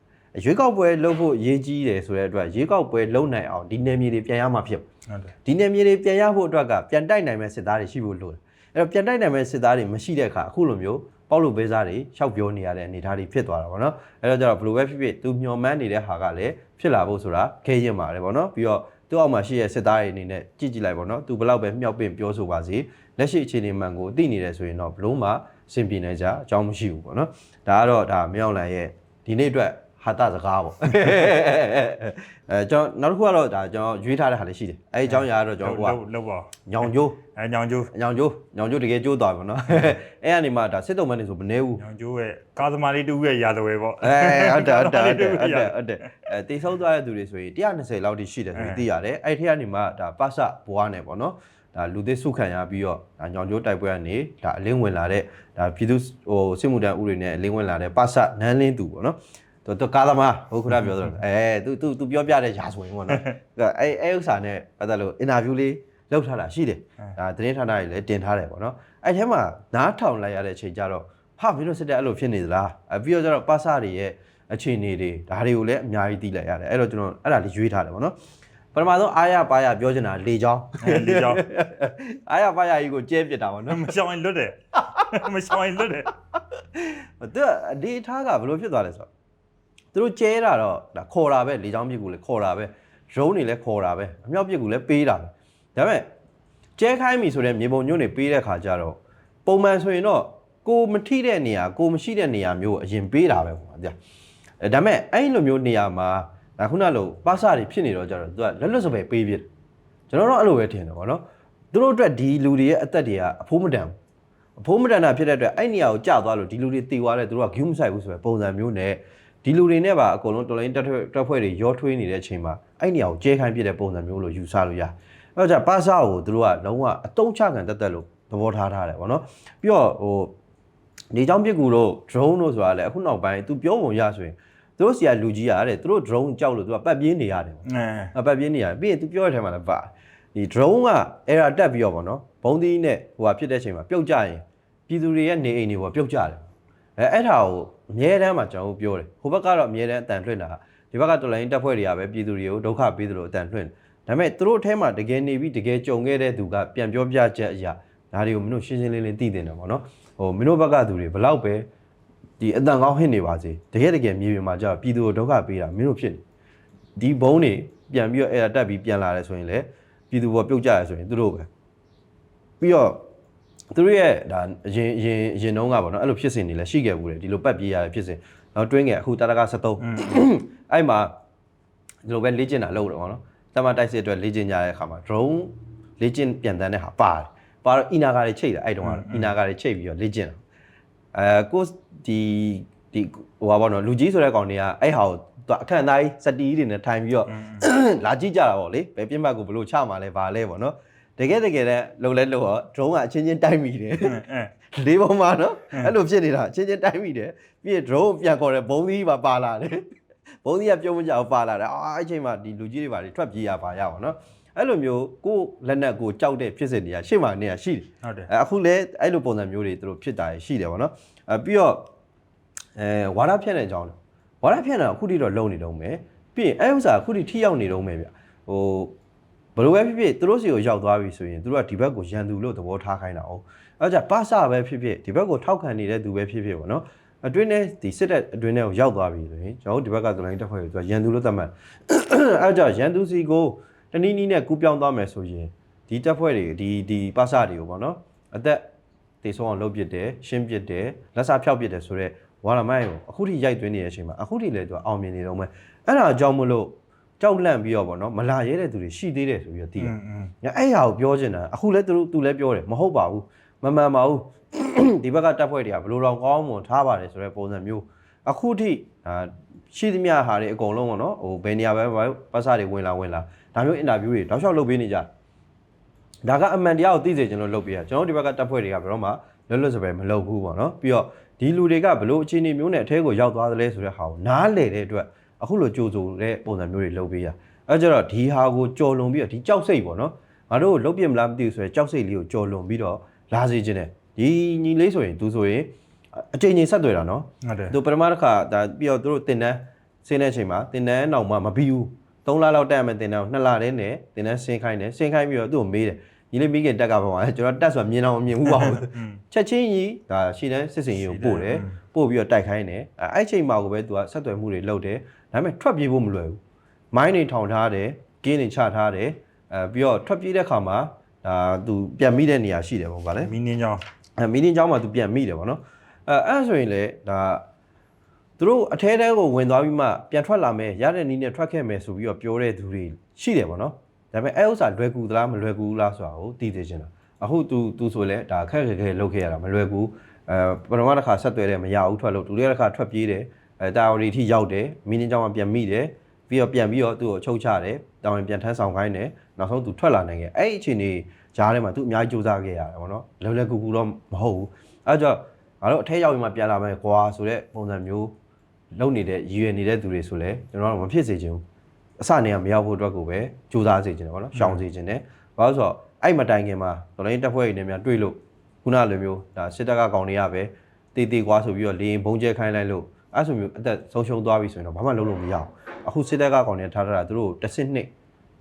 ရွေးကောက်ပွဲလုပ်ဖို့အရေးကြီးတယ်ဆိုတဲ့အတွက်ရွေးကောက်ပွဲလုပ်နိုင်အောင်ဒီနယ်မြေတွေပြန်ရမှာဖြစ်ဟုတ်တယ်ဒီနယ်မြေတွေပြန်ရဖို့အတွက်ကပြန်တိုက်နိုင်မဲ့စစ်သားတွေရှိဖို့လိုတယ်အဲ့တော့ပြန်တိုက်နိုင်မဲ့စစ်သားတွေမရှိတဲ့အခါအခုလိုမျိုးပေါက်လို့ပေးစားတွေရှောက်ပြောနေရတဲ့အနေအထားတွေဖြစ်သွားတာပေါ့နော်အဲ့တော့ကျတော့ဘယ်လိုပဲဖြစ်ဖြစ်သူမျော်မှန်းနေတဲ့ဟာကလည်းဖြစ်လာဖို့ဆိုတာခဲရင်ပါတယ်ပေါ့နော်ပြီးတော့သူ့အောက်မှာရှိတဲ့စစ်သားတွေအနေနဲ့ကြည့်ကြည့်လိုက်ပေါ့နော်သူဘယ်လောက်ပဲမြောက်ပင့်ပြောဆိုပါစေလက်ရှိအခြေအနေမှန်ကိုသိနေတယ်ဆိုရင်တော့ဘလို့မှ အဆင်ပြေနေကြအကြောင်းမရှိဘူးပေါ့နော်ဒါကတော့ဒါမြောင်လန်ရဲ့ဒီနေ့အတွက်ဟာတစကားပေါ့အဲကျွန်တော်နောက်တစ်ခုကတော့ဒါကျွန်တော်ရွေးထားတဲ့ဟာလေးရှိတယ်အဲဒီအကြောင်းအရာကတော့ကျွန်တော်ကလောက်ပါညောင်ကျိုးအဲညောင်ကျိုးညောင်ကျိုးညောင်ကျိုးတကယ်ကျိုးသွားပြီပေါ့နော်အဲ့ကနေမှဒါစစ်တုံးမနေဆိုမနေဘူးညောင်ကျိုးရဲ့ကာသမာလေးတူရဲ့ရာဇဝဲပေါ့အဲဟုတ်တယ်ဟုတ်တယ်ဟုတ်တယ်ဟုတ်ရာတယ်ဟုတ်တယ်အဲတိတ်ဆုံးသွားတဲ့သူတွေဆိုရင်120လောက်ထိရှိတယ်ဆိုပြီးသိရတယ်အဲ့ထက်ကနေမှဒါပစဘွားနဲ့ပေါ့နော် ဒါလူသစ်စုခံရပြီးတော့ဒါညောင်ကျိုးတိုက်ပွဲကနေဒါအလင်းဝင်လာတဲ့ဒါပြည်သူဟိုစစ်မှုထမ်းဥတွေနဲ့အလင်းဝင်လာတဲ့ပစနန်းလင်းသူပေါ့နော်သူသူကာသမားဟုတ်ခရပြောသလိုအဲသူသူသူပြောပြတဲ့ရာဇဝင်ပေါ့နော်အဲအဲဥစ္စာနဲ့ပတ်သက်လို့အင်တာဗျူးလေးလုပ်ထားတာရှိတယ်ဒါသတင်းဌာနတွေလည်းတင်ထားတယ်ပေါ့နော်အဲ့ထဲမှာနားထောင်လိုက်ရတဲ့အချိန်ကျတော့ဟာမင်းတို့စစ်တဲ့အဲ့လိုဖြစ်နေသလားအပြီးတော့ကျတော့ပစတွေရဲ့အခြေအနေတွေဒါတွေကိုလည်းအများကြီးသိလိုက်ရတယ်အဲ့တော့ကျွန်တော်အဲ့ဒါလေးရွေးထားတယ်ပေါ့နော် ပထမဆုံးအားရပါရပြောချင်တာလေချောင်းအဲဒီကြောင့်အားရပါရကြီးကိုကျဲပြစ်တာပေါ့နော်မရှောင်ရင်လွတ်တယ်မရှောင်ရင်လွတ်တယ်သူကဒီထားကဘယ်လိုဖြစ်သွားလဲဆိုတော့သူတို့ကျဲတာတော့ဒါခေါ်တာပဲလေချောင်းပြစ်ကူလည်းခေါ်တာပဲရုံးနေလည်းခေါ်တာပဲအမြောက်ပြစ်ကူလည်းပေးတာပဲဒါပေမဲ့ကျဲခိုင်းပြီဆိုတဲ့မြေပုံညွန့်နေပေးတဲ့ခါကျတော့ပုံမှန်ဆိုရင်တော့ကိုမထိတဲ့နေရာကိုမရှိတဲ့နေရာမျိုးကိုအရင်ပေးတာပဲပေါ့ဗျာအဲဒါပေမဲ့အဲ့လိုမျိုးနေရာမှာ ဒါခုနလိုပါစာတွေဖြစ်နေတော့ကြတော့သူကလက်လွတ်စပယ်ပေးပြစ်ကျွန်တော်တို့အဲ့လိုပဲထင်တယ်ပေါ့နော်သူတို့အတွက်ဒီလူတွေရဲ့အသက်တွေကအဖိုးမတန်ဘူးအဖိုးမတန်တာဖြစ်တဲ့အတွက်အဲ့နေရာကိုကြာသွားလို့ဒီလူတွေတည်သွားတယ်သူတို့ကဂူးမဆိုင်ဘူးဆိုပဲပုံစံမျိုးနဲ့ဒီလူတွေနဲ့ပါအကုန်လုံးတော်လိုင်းတက်ထွက်တက်ဖွဲ့တွေရောထွေးနေတဲ့အချိန်မှာအဲ့နေရာကိုကျဲခိုင်းပြတဲ့ပုံစံမျိုးလို့ယူဆလို့ရအဲ့တော့じゃပါစာကိုသူတို့ကလုံးဝအတုံးချခံတက်တက်လို့သဘောထားထားတယ်ဗောနော်ပြီးတော့ဟိုနေချောင်းပြစ်ကူတို့ drone တို့ဆိုတာလည်းအခုနောက်ပိုင်းသူပြောပုံရဆိုရင် သူတို့စီကလူကြီးရတဲ့သူတို့ drone ကြောက်လို့သူကပတ်ပြေးနေရတယ်ဗောအဲအပတ်ပြင်းနေရတယ်ပြီးရင် तू ပြောတဲ့ထဲမှာလည်းပါဒီ drone က error တက်ပြီးတော့ဗောနော်ဘုံသီးနဲ့ဟိုဟာဖြစ်တဲ့အချိန်မှာပြုတ်ကြရင်ပြည်သူတွေရဲ့နေအိမ်တွေပေါ်ပြုတ်ကြတယ်အဲအဲ့ဒါကိုအမြဲတမ်းမှာကျွန်တော်တို့ပြောတယ်ဟိုဘက်ကတော့အမြဲတမ်းအတန်လွှင့်တာဒီဘက်ကတော်လိုင်းတက်ဖွဲ့တွေကပဲပြည်သူတွေကိုဒုက္ခပေးသလိုအတန်လွှင့်တယ်ဒါပေမဲ့သူတို့အထဲမှာတကယ်နေပြီးတကယ်ကြုံခဲ့တဲ့သူကပြန်ပြောပြချက်အရာဒါတွေကိုမင်းတို့ရှင်းရှင်းလင်းလင်းသိတင်တယ်ဗောနော်ဟိုမင်းတို့ဘက်ကသူတွေဘလောက်ပဲ ဒီအတန်ကောင်းဟစ်နေပါစေတကယ်တကယ်မြေပြင်မှာကြာပြည်သူကိုဒုက္ခပေးတာမင်းတို့ဖြစ်နေဒီဘုံတွေပြန်ပြီးတော့အဲ့ဒါတက်ပြီးပြန်လာတယ်ဆိုရင်လည်းပြည်သူဘောပြုတ်ကြရဆိုရင်သူတို့ပဲပြီးတော့သူတို့ရဲ့ဒါအရင်အရင်အရင်တုန်းကပေါ့နော်အဲ့လိုဖြစ်စဉ်တွေလည်းရှိခဲ့ဘူးတယ်ဒီလိုပတ်ပြေးရတဲ့ဖြစ်စဉ်နောက်တွင်းငယ်အခုတာတက73အဲ့မှာဒီလိုပဲလေ့ကျင့်တာလုပ်တယ်ပေါ့နော်တမတိုက်စစ်အတွက်လေ့ကျင့်ကြတဲ့အခါမှာ drone လေ့ကျင့်ပြန်တန်းတဲ့ဟာပါတယ်ပါတော့အီနာကာတွေချိတ်တယ်အဲ့တုန်းကတော့အီနာကာတွေချိတ်ပြီးတော့လေ့ကျင့်တာ အဲကိုဒီဒီဟိုပါပေါ့နော်လူကြီးဆိုတဲ့ကောင်တွေကအဲ့ဟာကိုသူအခန့်အသားကြီးစတီးတွေနဲ့ထိုင်ပြီးတော့လာကြည့်ကြတာပေါ့လေဘယ်ပြင်းမှတ်ကိုဘယ်လိုချမှာလဲဗာလဲပေါ့နော်တကယ်တကယ်တဲ့လုံလဲလို့တော့ drone ကအချင်းချင်းတိုက်မိတယ်အဲလေးပုံမှာနော်အဲ့လိုဖြစ်နေတာအချင်းချင်းတိုက်မိတယ်ပြီးရင် drone ပြန်ခေါ်တယ်ဘုံသီးပါပါလာတယ်ဘုံသီးကပြုံးမကြအောင်ပါလာတယ်အာအဲ့ချိန်မှာဒီလူကြီးတွေပါတွေထွက်ပြေးရပါရပါနော် အဲ့လိုမျိုးကိုယ်လက်နက်ကိုကြောက်တဲ့ဖြစ်စဉ်တွေကရှေ့မှာနေရရှိတယ်ဟုတ်တယ်အဲအခုလဲအဲ့လိုပုံစံမျိုးတွေသူတို့ဖြစ်တာရှိတယ်ဗောနော်အဲပြီးတော့အဲဝါဒဖြန့်တဲ့အကြောင်းလေဝါဒဖြန့်တာအခုထိတော့လုံနေတော့မယ်ပြီးရင်အဲဥစ္စာအခုထိထိရောက်နေတော့မယ်ဗျဟိုဘယ်လိုပဲဖြစ်ဖြစ်သူတို့စီကိုရောက်သွားပြီဆိုရင်သူတို့ကဒီဘက်ကိုရန်သူလို့သဘောထားခိုင်းတာအောင်အဲကြပါစပဲဖြစ်ဖြစ်ဒီဘက်ကိုထောက်ခံနေတဲ့သူပဲဖြစ်ဖြစ်ဗောနော်အတွင်းနဲ့ဒီစစ်တဲ့အတွင်းထဲကိုရောက်သွားပြီဆိုရင်ကျွန်တော်တို့ဒီဘက်ကသလိုင်းတက်ဖွဲ့ကိုသူကရန်သူလို့သတ်မှတ်အဲကြရန်သူစီကို တနည်းနည်းနဲ့ကူးပြောင်းသွားမယ်ဆိုရင်ဒီတက်ဖွဲ့တွေဒီဒီပါစတွေကိုဗောနော်အသက်တေဆုံးအောင်လုပ်ပစ်တယ်ရှင်းပစ်တယ်လက်စားဖြောက်ပစ်တယ်ဆိုတော့ဝါရမိုင်းကိုအခုထိရိုက်သွင်းနေတဲ့အချိန်မှာအခုထိလည်းသူကအောင်မြင်နေတော့မယ်အဲ့ဒါအကြောင်းမလို့ကြောက်လန့်ပြီးတော့ဗောနော်မလာရဲတဲ့သူတွေရှိသေးတယ်ဆိုပြီးတော့သိတယ်ညအဲ့ဟာကိုပြောချင်တာအခုလည်းသူတို့သူလည်းပြောတယ်မဟုတ်ပါဘူးမမှန်ပါဘူးဒီဘက်ကတပ်ဖွဲ့တွေကဘလို့တော့ကောင်းမွန်ထားပါတယ်ဆိုတဲ့ပုံစံမျိုးအခုထိအာရှိသမျှဟာတွေအကုန်လုံးဗောနော်ဟိုဘယ်နေရာပဲပတ်စာတွေဝင်လာဝင်လာ ဒါမျိုးအင်တာဗျူးတွေတောက်လျှောက်လုပ်ပေးနေကြတယ်ဒါကအမှန်တရားကိုသိစေချင်လို့လုပ်ပေးရကျွန်တော်တို့ဒီဘက်ကတပ်ဖွဲ့တွေကဘယ်တော့မှလွတ်လွတ်စပယ်မလုပ်ဘူးပေါ့နော်ပြီးတော့ဒီလူတွေကဘလို့အခြေအနေမျိုးနဲ့အထဲကိုရောက်သွားသလဲဆိုတဲ့ဟာကိုနားလည်တဲ့အတွက်အခုလိုကြိုးဆိုတဲ့ပုံစံမျိုးတွေလုပ်ပေးရအဲကြတော့ဒီဟာကိုကြော်လွန်ပြီးတော့ဒီကြောက်စိတ်ပေါ့နော်ငါတို့လုတ်ပြမလားမသိဘူးဆိုရဲကြောက်စိတ်လေးကိုကြော်လွန်ပြီးတော့လာစေခြင်းတယ်ဒီညီလေးဆိုရင်သူဆိုရင်အချိန်ချင်းဆက်တွေ့တာနော်ဟုတ်တယ်သူပထမတစ်ခါဒါပြီးတော့သူတို့တင်တန်းဆင်းတဲ့အချိန်မှာတင်တန်းနောက်မှမပြီးဘူး 3လလောက်တက်ရမယ်တင်တာကို2လတည်းနဲ့တင်တဲ့ဆင်းခိုင်းတယ်ဆင်းခိုင်းပြီးတော့သူ့ကိုမေးတယ်ညီလေးမိခင်တက်ကပါပါကျွန်တော်တက်ဆိုတာမြင်အောင်မြင်ဘူးပါဘူးချက်ချင်းကြီးဒါရှည်တန်းစစ်စင်ကြီးကိုပို့တယ်ပို့ပြီးတော့တိုက်ခိုင်းတယ်အဲ့ချိန်မှာကိုပဲသူကဆက်သွယ်မှုတွေလုပ်တယ်ဒါပေမဲ့ထွက်ပြေးဖို့မလွယ်ဘူးမိုင်းတွေထောင်ထားတယ်ကင်းတွေချထားတယ်အဲပြီးတော့ထွက်ပြေးတဲ့ခါမှာဒါသူပြန်မိတဲ့နေရာရှိတယ်ပေါ့ဗျာလေမီနင်းကျောင်းအဲမီနင်းကျောင်းမှာသူပြန်မိတယ်ပေါ့နော်အဲအဲ့ဆိုရင်လေဒါ သူတို့အထဲတဲကိုဝင်သွားပြီးမှပြန်ထွက်လာမယ်ရတဲ့နည်းနဲ့ထွက်ခဲ့မယ်ဆိုပြီးတော့ပြောတဲ့သူတွေရှိတယ်ပေါ့နော်ဒါပေမဲ့အဲ့ဥစ္စာလွယ်ကူသလားမလွယ်ကူလားဆိုတာကိုသိသိချင်တာအခု तू तू ဆိုလဲဒါခက်ခက်ခဲလုပ်ခဲ့ရတာမလွယ်ကူအဲပထမတစ်ခါဆက်သွဲတယ်မရဘူးထွက်လို့ဒုတိယတစ်ခါထွက်ပြေးတယ်အဲတာဝန်တွေထိရောက်တယ်မင်းင်းကြောင်မှပြန်မိတယ်ပြီးတော့ပြန်ပြီးတော့သူ့ကိုချုပ်ချတယ်တာဝန်ပြန်ထမ်းဆောင်ခိုင်းတယ်နောက်ဆုံး तू ထွက်လာနိုင်ခဲ့အဲ့ဒီအချိန်ကြီးဈားထဲမှာ तू အများကြီးစူးစမ်းခဲ့ရတယ်ပေါ့နော်လွယ်လွယ်ကူကူတော့မဟုတ်ဘူးအဲ့တော့ငါတို့အထက်ရောက်ရင်မှပြန်လာမယ်ကွာဆိုတဲ့ပုံစံမျိုး လုံနေတဲ့ရည်ရွယ်နေတဲ့သူတွေဆိုလဲကျွန်တော်တို့မဖြစ်စေချင်ဘူးအစနေကမရောက်ဖို့အတွက်ကိုပဲစူးစမ်းစေချင်တယ်ဗောနော်ရှောင်စေချင်တယ်ဘာလို့ဆိုတော့အဲ့မတိုင်ခင်မှာတော်လိုင်းတက်ဖွဲ့ရည်နဲ့များတွေ့လို့ခုနလိုမျိုးဒါစစ်တပ်ကကောင်တွေကပဲတေးတေးကွာဆိုပြီးတော့လေရင်ဘုံကျဲခိုင်းလိုက်လို့အဲ့ဆိုမျိုးအသက်ဆုံးရှုံးသွားပြီဆိုရင်တော့ဘာမှလုပ်လို့မရအောင်အခုစစ်တပ်ကကောင်တွေထားထားတာသူတို့တစ်စစ်နှစ်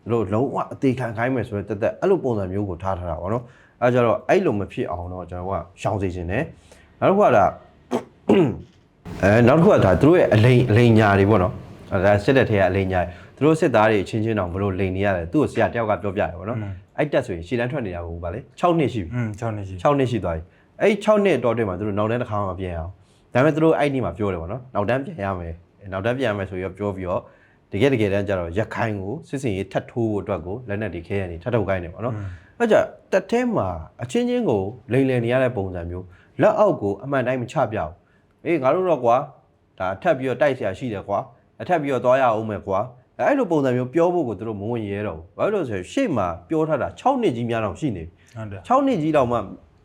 သူတို့လုံးဝအသေးခံခိုင်းမယ်ဆိုတဲ့တက်တက်အဲ့လိုပုံစံမျိုးကိုထားထားတာဗောနော်အဲ့ကြတော့အဲ့လိုမဖြစ်အောင်တော့ကျွန်တော်ကရှောင်စေချင်တယ်နောက်တစ်ခုကဒါ အဲနောက်တစ်ခုကဒါသူတို့ရဲ့အလိန်အလိန်ညာတွေပေါ့နော်အဲဒါစစ်တဲ့ထဲကအလိန်ညာတွေသူတို့စစ်သားတွေအချင်းချင်းတောင်ဘလို့လိန်နေရတယ်သူ့ကိုဆရာတယောက်ကပြောပြတယ်ပေါ့နော်အဲ့တက်ဆိုရင်ရှည်တန်းထွက်နေတာဘူးဗာလေ6နှစ်ရှိပြီอืม6နှစ်ရှိ6နှစ်ရှိသွားပြီအဲ့6နှစ်အတော်တွင်မှာသူတို့နောက်တန်းတစ်ခါမှပြန်အောင်ဒါပေမဲ့သူတို့အဲ့ဒီမှာပြောတယ်ပေါ့နော်နောက်တန်းပြန်ရမယ်နောက်တန်းပြန်ရမယ်ဆိုပြီးတော့ပြောပြီးတော့တကယ်တကယ်တမ်းကျတော့ရခိုင်ကိုစစ်စင်ရေးထတ်ထိုးဖို့အတွက်ကိုလက်နက်တွေခဲရနေထတ်ထုတ်ခိုင်းတယ်ပေါ့နော်အဲ့ကြတက်ထဲမှာအချင်းချင်းကိုလိန်လည်နေရတဲ့ပုံစံမျိုးလက်အောက်ကိုအမှန်တိုင်းမချပြဘူး အေးငါတို့တော့ကွာဒါအထက်ပြီးတော့တိုက်ဆရာရှိတယ်ကွာအထက်ပြီးတော့သွားရအောင်မယ်ကွာအဲ့လိုပုံစံမျိုးပြောဖို့ကိုတို့မဝင်ရဲတော့ဘူးဘာလို့လဲဆိုရင်ရှေ့မှာပြောထားတာ6နှစ်ကြီးများတော့ရှိနေပြီဟုတ်တယ်6နှစ်ကြီးတော့မှ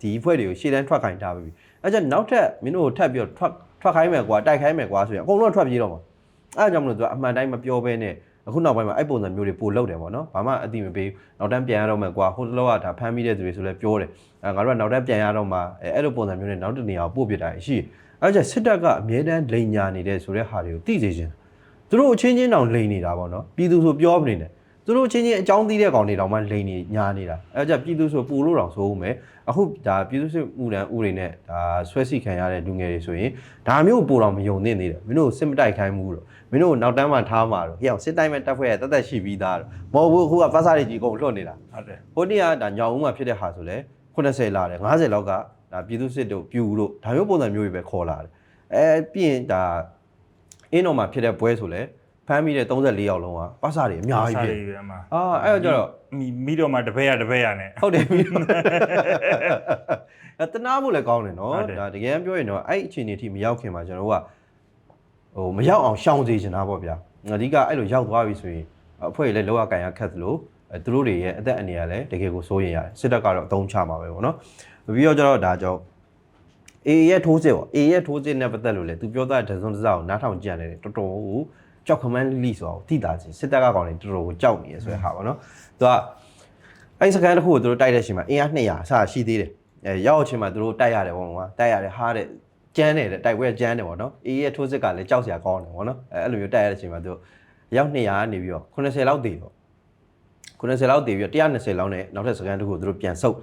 ဒီဖွဲ့တွေကိုရှေ့တန်းထွက်ခိုင်းထားပြီအဲ့ကျနောက်ထပ်မင်းတို့ထပ်ပြီးတော့ထွက်ထွက်ခိုင်းမယ်ကွာတိုက်ခိုင်းမယ်ကွာဆိုရင်အကုန်လုံးထွက်ပြေးတော့မှာအဲ့ကြောင့်မလို့သူကအမှန်တိုင်းမပြောဘဲနဲ့အခုနောက်ပိုင်းမှာအဲ့ပုံစံမျိုးတွေပိုလောက်တယ်ပေါ့နော်ဘာမှအတိမပေးနောက်တန်းပြန်ရတော့မယ်ကွာဟိုတလောကဒါဖမ်းမိတဲ့သူတွေဆိုလဲပြောတယ်အဲငါတို့ကနောက်တန်းပြန်ရတော့မှာအဲအဲ့လိုပုံစံမျိုးနဲ့နောက်တနေရာပို့ပြတာရှိတယ် အဲကြောင့်စစ်တပ်ကအမြဲတမ်းလိန်ညာနေတဲ့ဆိုတဲ့ဟာတွေကိုသိစေချင်သူတို့အချင်းချင်းတောင်လိန်နေတာပေါ့နော်ပြည်သူဆိုပြောမနေနဲ့သူတို့ချင်းချင်းအကြောင်းသိတဲ့ကောင်တွေတောင်မှလိန်နေညာနေတာအဲကြပြည်သူဆိုပူလို့တောင်ဆိုဦးမယ်အခုဒါပြည်သူစစ်မှုတန်းဥတွေနဲ့ဒါဆွဲစီခံရတဲ့လူငယ်တွေဆိုရင်ဒါမျိုးပူတော်မယုံနေသေးတယ်မင်းတို့စစ်မတိုက်ခိုင်းဘူးတော့မင်းတို့နောက်တန်းမှထားမှာတော့ဟိအောင်စစ်တိုင်းမဲ့တက်ဖွဲ့ရတက်တက်ရှိပြီးသားတော့မဟုတ်ဘူးအခုကပတ်စားတွေကြီးကုန်လွတ်နေတာဟုတ်တယ်ဟိုနေ့ကဒါညောင်ဦးမှာဖြစ်တဲ့ဟာဆိုလဲ80လာတယ်90လောက်က ဒါပြည်သူစစ်တို့ပြူတို့ဒါမျိုးပုံစံမျိုးတွေပဲခေါ်လာတယ်အဲပြီးရင်ဒါအင်းတော်မှာဖြစ်တဲ့ပွဲဆိုလဲဖမ်းမိတဲ့34ယောက်လုံးကပတ်စားတွေအများကြီးဖြစ်စားတွေအမှအာအဲ့တော့ကျတော့မိမိတော့မှတပည့်ရတပည့်ရနဲ့ဟုတ်တယ်ပြီအဲတနာဖို့လည်းကောင်းတယ်နော်ဟုတ်တယ်ဒါတကယ်ပြောရင်တော့အဲ့အခြေအနေအထိမရောက်ခင်မှာကျွန်တော်တို့ကဟိုမရောက်အောင်ရှောင်စေချင်တာပေါ့ဗျာအဓိကအဲ့လိုရောက်သွားပြီဆိုရင်အဖွဲ့တွေလည်းလောကကန်ရခက်သလိုအဲသူတို့တွေရဲ့အသက်အန္တရာယ်လည်းတကယ်ကိုစိုးရင်ရတယ်စစ်တပ်ကတော့အသုံးချမှာပဲပေါ့နော် ပြီးတော့ကျတော့ဒါကြောင့်အေရဲ့ထိုးစစ်ပေါ့အေရဲ့ထိုးစစ်နဲ့ပတ်သက်လို့လေသူပြောတဲ့ဒဇွန်တစားကိုနားထောင်ကြည့်ရတယ်တော်တော်ကိုကြောက်ခမန်းလိဆိုတော့တိတာစီစစ်တပ်ကကောင်တွေတော်တော်ကိုကြောက်နေရဆိုတဲ့ဟာပေါ့နော်သူကအဲ့ဒီစကန်တစ်ခုကိုသူတို့တိုက်တဲ့အချိန်မှာအင်အား200အစရှိသေးတယ်အဲရောက်အချိန်မှာသူတို့တိုက်ရတယ်ပေါ့ကွာတိုက်ရတယ်ဟားတဲ့ကျန်းတယ်တဲ့တိုက်ပွဲကျန်းတယ်ပေါ့နော်အေးရဲ့ထိုးစစ်ကလည်းကြောက်စရာကောင်းတယ်ပေါ့နော်အဲအဲ့လိုမျိုးတိုက်ရတဲ့အချိန်မှာသူတို့ရောက်200ကနေပြီးတော့80လောက်တည်တော့90လောက်တည်ပြီးတော့120လောက်နဲ့နောက်ထပ်စကန်တစ်ခုကိုသူတို့ပြန်ဆုပ်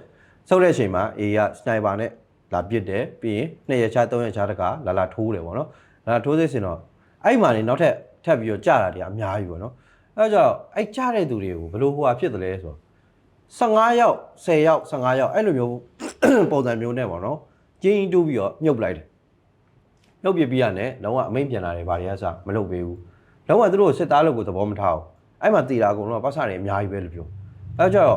ဆုပ်တဲ့အချိန်မှာအေးကစနိုက်ပါနဲ့လာပစ်တယ်ပြီးရင်2ရက်ချ3ရက်ချတကလာလာထိုးတယ်ပေါ့နော်လာလာထိုးစစ်စင်တော့အဲ့မှာနေနောက်ထပ်ထပ်ပြီးတော့ကြာတာတွေအများကြီးပေါ့နော်အဲကြောင့်အဲ့ကြာတဲ့သူတွေကိုဘယ်လိုဟိုဟာဖြစ်တယ်လဲဆိုတော့15ယောက်10ယောက်15ယောက်အဲ့လိုမျိုးပုံစံမျိုးနဲ့ပေါ့နော်ကျင်းတူးပြီးတော့မြုပ်လိုက်တယ်မြုပ်ပြပြီးရတယ်လုံးဝအမိန်ပြန်လာတယ်ဗာရီယာစမလုပ်ပေးဘူးလုံးဝသူတို့စစ်သားလို့ကိုသဘောမထားဘူးအဲ့မှာတည်တာအကုန်လုံးကပတ်စတယ်အများကြီးပဲလို့ပြော အဲ့ကြောင့်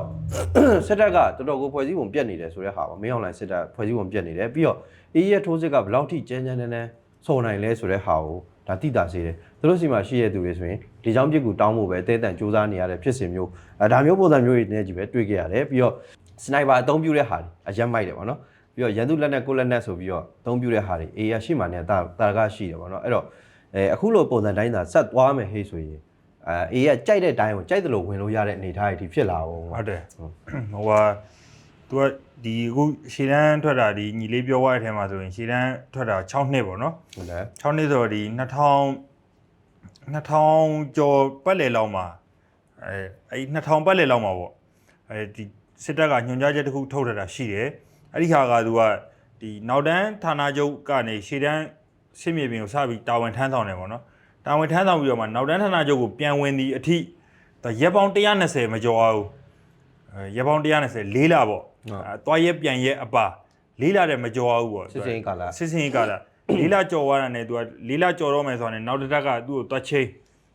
စစ်တပ်ကတော်တော်ကိုဖွဲ့စည်းပုံပြတ်နေတယ်ဆိုတဲ့ဟာပါမင်းအောင်လိုင်းစစ်တပ်ဖွဲ့စည်းပုံပြတ်နေတယ်ပြီးတော့အေးရထိုးစစ်ကဘယ်လောက်ထိကျန်းကျန်းတန်းတန်းစုံနိုင်လဲဆိုတဲ့ဟာကိုဒါတိတာစေတယ်သူတို့စီမှာရှိရတဲ့သူတွေဆိုရင်ဒီကြောင့်ပြစ်ကူတောင်းဖို့ပဲတဲတန်စူးစမ်းနေရတဲ့ဖြစ်စဉ်မျိုးအဲဒါမျိုးပုံစံမျိုးတွေနဲ့ကြီးပဲတွေ့ခဲ့ရတယ်ပြီးတော့စနိုက်ပါအသုံးပြုတဲ့ဟာတွေအရက်မိုက်တယ်ပေါ့နော်ပြီးတော့ရန်သူလက်နဲ့ကိုလက်နဲ့ဆိုပြီးတော့အသုံးပြုတဲ့ဟာတွေအေးရရှိမှနဲ့တာတာကရှိတယ်ပေါ့နော်အဲ့တော့အဲအခုလိုပုံစံတိုင်းသာဆက်သွားမယ်ဟေးဆိုရင် အဲအေးရကြိုက်တဲ့တိုင်းကိုကြိုက်တယ်လို့ဝင်လို့ရတဲ့အနေအထားတွေဒီဖြစ်လာအောင်ဟုတ်တယ်ဟိုဟာသူကဒီအခုရှေ့တန်းထွက်တာဒီညီလေးပြောသွားတဲ့အထဲမှာဆိုရင်ရှေ့တန်းထွက်တာ6နှစ်ပေါ့နော်ဟုတ်တယ်6နှစ်ဆိုတော့ဒီ2000 2000ကျော်ပတ်လည်လောက်မှာအဲအဲ့2000ပတ်လည်လောက်မှာပေါ့အဲဒီစစ်တပ်ကညွှန်ကြားချက်တစ်ခုထုတ်ထတာရှိတယ်အဲ့ဒီခါကသူကဒီနောက်တန်းဌာနချုပ်ကနေရှေ့တန်းစစ်မြေပြင်ကိုစပြီးတာဝန်ထမ်းဆောင်တယ်ပေါ့နော် တာဝန်ထမ်းဆောင်ပြီးတော့မှနောက်တန်းဌာနချုပ်ကိုပြန်ဝင်သည့်အထိဒါရက်ပေါင်း120မကျော်အောင်အဲရက်ပေါင်း120လေးလာပေါ့အဲသွားရက်ပြန်ရက်အပါ လေးလာတဲ့မကြော်ဘူးပေါ့ စစ်စင်ရေးကာလ စစ်စင်ရေးကာလလေးလာကြော်သွားတာနဲ့ तू ကလေးလာကြော်တော့မယ်ဆိုတာနဲ့နောက်တစ်တက်ကသူ့ကိုတွတ်ချင်း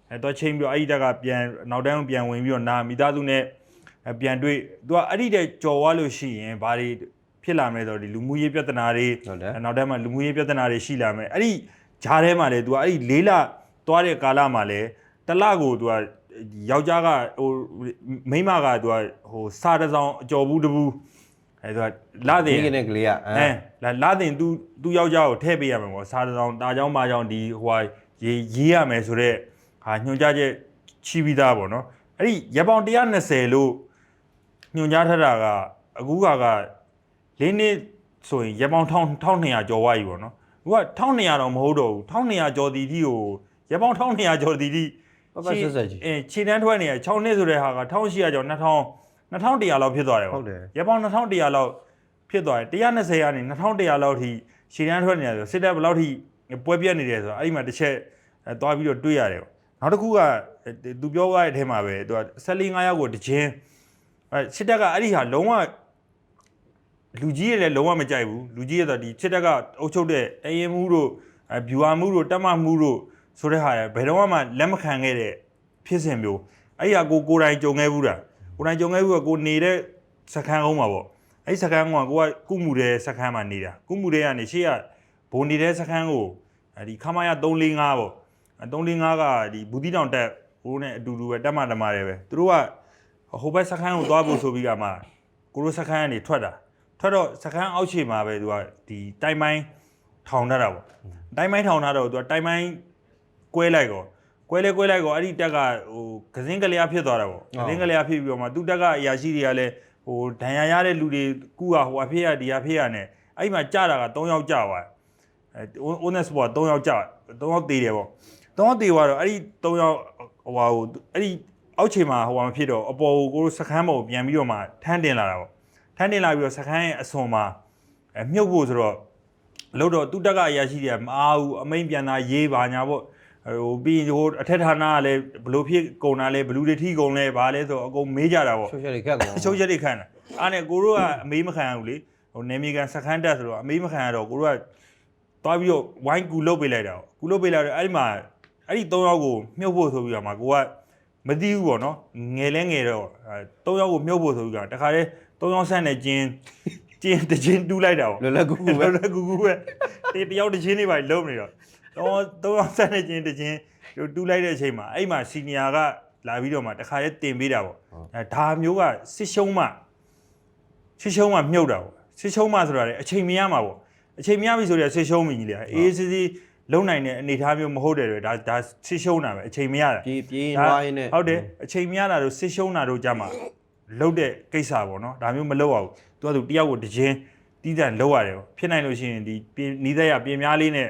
အဲတွတ်ချင်းပြီးတော့အဲ့ဒီတက်ကပြန်နောက်တန်းကိုပြန်ဝင်ပြီးတော့နာမိသားစုနဲ့အဲပြန်တွေ့ तू ကအဲ့ဒီတဲ့ကြော်သွားလို့ရှိရင်ဘာတွေဖြစ်လာမလဲဆိုတော့ဒီလူမှုရေးပြဿနာတွေ ဟုတ်တယ် နောက်တန်းမှာလူမှုရေးပြဿနာတွေရှိလာမယ်အဲ့ဒီဂျားထဲမှာလေ तू ကအဲ့ဒီလေးလာ သွားတဲ့ကာလမှာလည်းတလကိုသူကယောက်ျားကဟိုမိန်းမကသူကဟိုစားတစ်စောင်အကျော်ဘူးတဘူးအဲသူကလာတင်မိခင်ကလေးကအဲလာတင်သူသူယောက်ျားကိုထည့်ပေးရမယ်ပေါ့စားတစ်စောင်တာเจ้าမာเจ้าဒီဟိုဟာရေးရေးရမယ်ဆိုတော့ဟာညွှန်ကြားချက်ချီးပြီးသားပေါ့နော်အဲ့ဒီရပောင်120လို့ညွှန်ကြားထားတာကအခုကက၄နှစ်ဆိုရင်ရပောင်1200ကျော်ဝါကြီးပေါ့နော်အခုက1200တော့မဟုတ်တော့ဘူး1200ကျော်ဒီဒီကို ရပောင်1200ကျော်တီတီပပဆက်ဆက်ကြီးအဲခြေတန်းထွက်နေရ6နှစ်ဆိုတဲ့ဟာက1800ကျော်2000 2100လောက်ဖြစ်သွားတယ်ပေါ့ဟုတ်တယ် ရပောင်2100လောက်ဖြစ်သွားတယ်120ကနေ2100လောက်ထိခြေတန်းထွက်နေရဆိုစစ်တပ်ဘယ်လောက်ထိပွဲပြတ်နေတယ်ဆိုတော့အဲ့ဒီမှာတစ်ချက်အဲသွားပြီးတော့တွေးရတယ်ပေါ့နောက်တစ်ခုကသူပြောသွားတဲ့အထဲမှာပဲသူက14 5ယောက်ကိုတစ်ချင်းအဲစစ်တပ်ကအဲ့ဒီဟာလုံးဝ လူကြီးရလည်းလုံးဝမကြိုက်ဘူးလူကြီးရဆိုဒီစစ်တပ်ကအုပ်ချုပ်တဲ့အရင်မှုတို့အဲဗျူဟာမှုတို့တက်မမှုတို့ ဆိုတဲ့ဟာရဘယ်တော့မှလက်မခံခဲ့တဲ့ဖြစ်စဉ်မျိုးအဲ့ဒီဟာကိုကိုယ်တိုင်ကြုံခဲ့ဘူးတာကိုယ်တိုင်ကြုံခဲ့ဘူးကကိုနေတဲ့စခန်းအောင်မှာပေါ့အဲ့ဒီစခန်းကကိုကကုမှုတဲ့စခန်းမှာနေတာကုမှုတဲ့ကနေရှေ့ကဘုံနေတဲ့စခန်းကိုအဲဒီခမာရ345ပေါ့အဲ345ကဒီဘူးတီတောင်တက်ဟိုနဲ့အတူတူပဲတက်မတမတယ်ပဲသူတို့ကဟိုဘက်စခန်းကိုသွားဖို့ဆိုပြီးကမှကိုလိုစခန်းကနေထွက်တာထွက်တော့စခန်းအောက်ခြေမှာပဲသူကဒီတိုင်ပိုင်းထောင်ထားတာပေါ့တိုင်ပိုင်းထောင်ထားတော့သူကတိုင်ပိုင်း ကွဲလိုက်ကောကွဲလဲကွဲလိုက်ကောအဲ့ဒီတက်ကဟိုကစင်းကလေးအဖြစ်သွားတာပေါ့ကစင်းကလေးအဖြစ်ပြီးတော့မှသူ့တက်ကအရာရှိတွေကလည်းဟိုဒဏ်ရာရတဲ့လူတွေကူကဟိုအဖြစ်ရဒီအဖြစ်ရနဲ့အဲ့ဒီမှာကြတာက3ယောက်ကြသွားတယ်အဲ honest ပေါ့3ယောက်ကြ3ယောက်သေးတယ်ပေါ့3ယောက်သေးသွားတော့အဲ့ဒီ3ယောက်ဟိုဟာဟိုအဲ့ဒီအောက်ခြေမှာဟိုဟာမဖြစ်တော့အပေါ်ကိုကိုစခန်းပေါ်ကိုပြန်ပြီးတော့မှထန်းတင်လာတာပေါ့ထန်းတင်လာပြီးတော့စခန်းရဲ့အစွန်မှာအဲမြုပ်ဖို့ဆိုတော့လို့တော့သူတက်ကအရာရှိတွေကမအားဘူးအမိန်ပြန်တာရေးပါညာပေါ့ ဟိုပြီးဟိုအထက်ဌာနကလည်းဘလို့ဖြစ်ကုန်တာလဲဘလူတွေထိကုန်လဲဘာလဲဆိုတော့အကုန်မေးကြတာပေါ့ဆိုရှယ်လေးခက်ကောအချုပ်ချက်တွေခံတာအားနဲ့ကိုတို့ကအမေးမခံဘူးလေဟိုနေမီကန်စခန်းတက်ဆိုတော့အမေးမခံရတော့ကိုတို့ကသွားပြီးတော့ဝိုင်းကူလုတ်ပေးလိုက်တာပေါ့ကူလုတ်ပေးလိုက်တော့အဲ့ဒီမှာအဲ့ဒီ၃ယောက်ကိုမြုပ်ဖို့ဆိုပြီးတော့မှကိုကမသိဘူးပေါ့နော်ငယ်လဲငယ်တော့အဲ၃ယောက်ကိုမြုပ်ဖို့ဆိုပြီးတော့တခါတည်း၃ယောက်ဆန့်နေကျင်းကျင်းတချင်းတူးလိုက်တာပေါ့လွယ်လွယ်ကူကူပဲလောလောကူကူပဲတတယောက်တစ်ချင်းလေးပါလုံးနေတော့ တော့တော့ဆက်နေချင်းတစ်ချင်းတူးလိုက်တဲ့အချိန်မှာအဲ့မှာစီနီယာကလာပြီးတော့မှတခါလေးတင်ပေးတာပေါ့အဲဒါမျိုးကစစ်ရှုံးမှစစ်ရှုံးမှမြုပ်တာပေါ့စစ်ရှုံးမှဆိုတာလေအချိန်မရမှာပေါ့အချိန်မရပြီဆိုတော့စစ်ရှုံးပြီလေအေးစစ်စစ်လုံနိုင်တဲ့အနေအထားမျိုးမဟုတ်တယ်တွေဒါဒါစစ်ရှုံးတာပဲအချိန်မရတာပြေးပြေးဒါနွားရင်းနဲ့ဟုတ်တယ်အချိန်မရတာတို့စစ်ရှုံးတာတို့ကြမှာလုတ်တဲ့ကိစ္စပေါ့နော်ဒါမျိုးမလုတ်အောင်သူကသူတယောက်ကိုတခြင်းတီးတန့်လုတ်ရတယ်ပေါ့ဖြစ်နိုင်လို့ရှိရင်ဒီပြင်နီးသက်ရပြင်များလေးနဲ့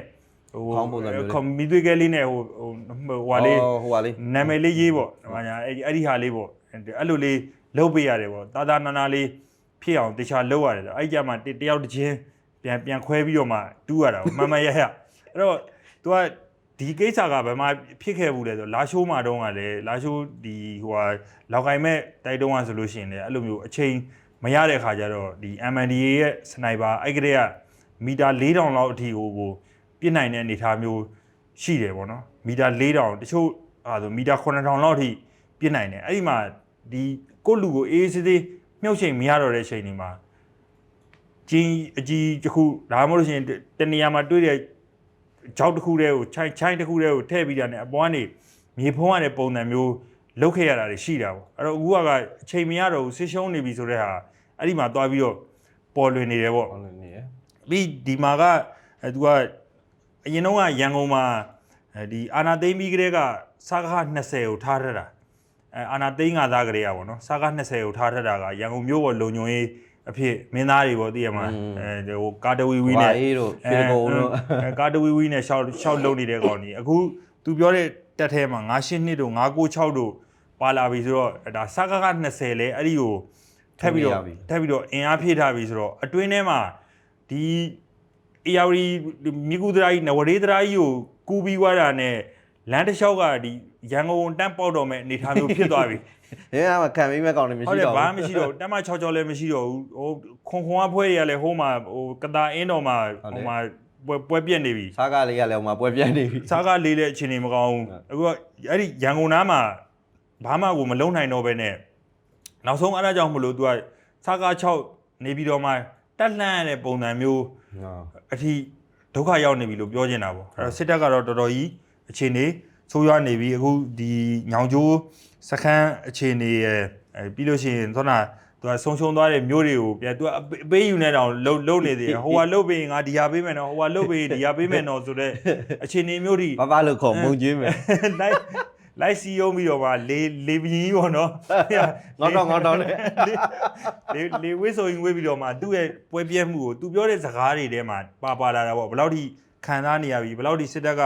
ဟိုခေါင်းပုံစံမျိုးလေးခေါင်းမီသွေးကဲလေးနဲ့ဟိုဟိုဟိုဟာလေးဟိုဟာလေးနာမည်လေးရေးပေါ့ဟိုညာအဲ့ဒီအဲ့ဒီဟာလေးပေါ့အဲ့လိုလေးလုတ်ပေးရတယ်ပေါ့တာတာနာနာလေးဖြစ်အောင်တခြားလုတ်ရတယ်အဲ့ကြမှာတတယောက်တခြင်းပြန်ပြန်ခွဲပြီးတော့မှတူးရတာပေါ့မမရရအဲ့တော့ तू ကဒီကိစ္စကဘယ်မှာဖြစ်ခဲ့ဘူးလဲဆိုလာရှိုးမှာတုန်းကလည်းလာရှိုးဒီဟိုဟာလောက်ကိုင်မဲ့တိုက်တုံးကဆိုလို့ရှိရင်လည်းအဲ့လိုမျိုးအချိန်မရတဲ့ခါကျတော့ဒီ MNDA ရဲ့စနိုက်ပါအဲ့ကလေးကမီတာ4000လောက်အထိဟိုကို ပြစ်နိုင်တဲ့အနေအထားမျိုးရှိတယ်ပေါ့နော်မီတာ4000တချို့ဟာဆိုမီတာ9000လောက်အထိပြစ်နိုင်တယ်အဲ့ဒီမှာဒီကိုယ့်လူကိုအေးအေးဆေးဆေးမြှုပ်ချိန်မရတော့တဲ့အချိန်ဒီမှာကြီးအကြီးတစ်ခုဒါမှမဟုတ်လို့ရှိရင်တနေရာမှာတွေ့တဲ့ကြောက်တစ်ခုတည်းကိုချိုင်းချိုင်းတစ်ခုတည်းကိုထည့်ပြီးတာနဲ့အပေါ်ကနေမြေဖုံးရတဲ့ပုံစံမျိုးလုပ်ခဲ့ရတာတွေရှိတာပေါ့အဲ့တော့အခုကအချိန်မရတော့ဘူးဆစ်ရှုံးနေပြီဆိုတဲ့ဟာအဲ့ဒီမှာသွားပြီးတော့ပေါ်လွင်နေတယ်ပေါ့ဟုတ်တယ်နေရပြီးဒီမှာကအဲသူက အရင်တော့ကရန်ကုန်မှာအဲဒီအာနာသိမ့်ပြီးကလေးကစားကား20ကိုထားထတာအဲအာနာသိမ့်ကသားကလေးကပေါ့နော်စားကား20ကိုထားထတာကရန်ကုန်မြို့ပေါ်လုံညုံရေးအဖြစ်မင်းသားတွေပေါ့သိရမလားအဲဟိုကာတဝီဝီနဲ့ဝါအေးတို့ရွှေကုံတို့အဲကာတဝီဝီနဲ့ရှောက်ရှောက်လုံနေတဲ့ကောင်ကြီးအခုသူပြောတဲ့တက်ထဲမှာ9နှစ်တို့996တို့ပါလာပြီဆိုတော့ဒါစကားက20လဲအဲ့ဒီကိုထပ်ပြီးတော့ထပ်ပြီးတော့အင်အားဖြည့်ထားပြီဆိုတော့အတွင်းထဲမှာဒီ ARD မြေကူဒရာကြီးနဝရေဒရာကြီးကိုကူပြီးွားတာနဲ့လမ်းတစ်လျှောက်ကဒီရန်ကုန်တန်းပေါက်တော်မဲ့အနေထားမျိုးဖြစ်သွားပြီ။ရင်းကခံပြီးမဲ့ကောင်တွေမရှိဟုတ်တယ်တော့ဘာမှမရှိတော့ဘူးတမ်းမ6ချောလည်းမရှိတော့ဘူးဟိုခွန်ခွန်အဖွဲတွေကလည်းဟိုမှာဟိုကတာအင်းတော်မှာဟိုမှာပွဲပွဲပြက်နေပြီစားကားလေးကလည်းဟိုမှာပွဲပြတ်နေပြီစားကားလေးတဲ့အခြေအနေမကောင်းဘူးအခုကအဲ့ဒီရန်ကုန်သားမှာဘာမှကိုမလုံနိုင်တော့ဘဲနဲ့နောက်ဆုံးအဲ့ဒါကြောင့်မလို့ तू ကစားကား6နေပြီးတော့မှတက်လှမ်းရတဲ့ပုံစံမျိုးဟုတ် အထိဒုက္ခရောက်နေပြီလို့ပြောချင်တာပေါ့အဲ့တော့စစ်တပ်ကတော့တော်တော်ကြီးအခြေအနေဆိုးရွားနေပြီအခုဒီညောင်ကျိုးစခန်းအခြေအနေရယ်အဲပြီးလို့ရှိရင်သောနာသူကဆုံရှုံသွားတဲ့မျိုးတွေကိုပြန်သူကအပေးယူနေတော့လှုပ်လှုပ်နေသေးတယ်ဟိုကလှုပ်ပြီးရင်ငါဒီဟာပေးမယ်နော်ဟိုကလှုပ်ပြီးရင်ဒီဟာပေးမယ်နော်ဆိုတော့အခြေအနေမျိုးတွေဘာဘာလို့ခေါ်မုံကျွေးမယ်လိုက် လိုက်စီယုံပြီးတော့မှလေလေပြင်းကြီးပေါ့နော်ငေါတော့ငေါတော့နဲ့လေလေဝိဆိုရင်ဝေးပြီးတော့မှသူ့ရဲ့ပွဲပြက်မှုကိုသူပြောတဲ့စကားတွေထဲမှာပါပါလာတာပေါ့ဘယ်လောက်ထိခံစားနေရပြီဘယ်လောက်ထိစစ်တပ်က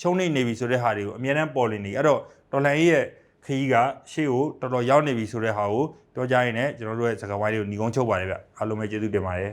ရှုံးနေနေပြီဆိုတဲ့ဟာတွေကိုအများနဲ့ပေါ်လင်းနေအဲ့တော့တော်လန်ရေးရဲ့ခရီးကရှေ့ကိုတော်တော်ရောက်နေပြီဆိုတဲ့ဟာကိုပြောကြရင်လည်းကျွန်တော်တို့ရဲ့စကားဝိုင်းတွေကိုညီကုန်းချုပ်ပါတယ်ဗျအားလုံးပဲကျေးဇူးတင်ပါတယ်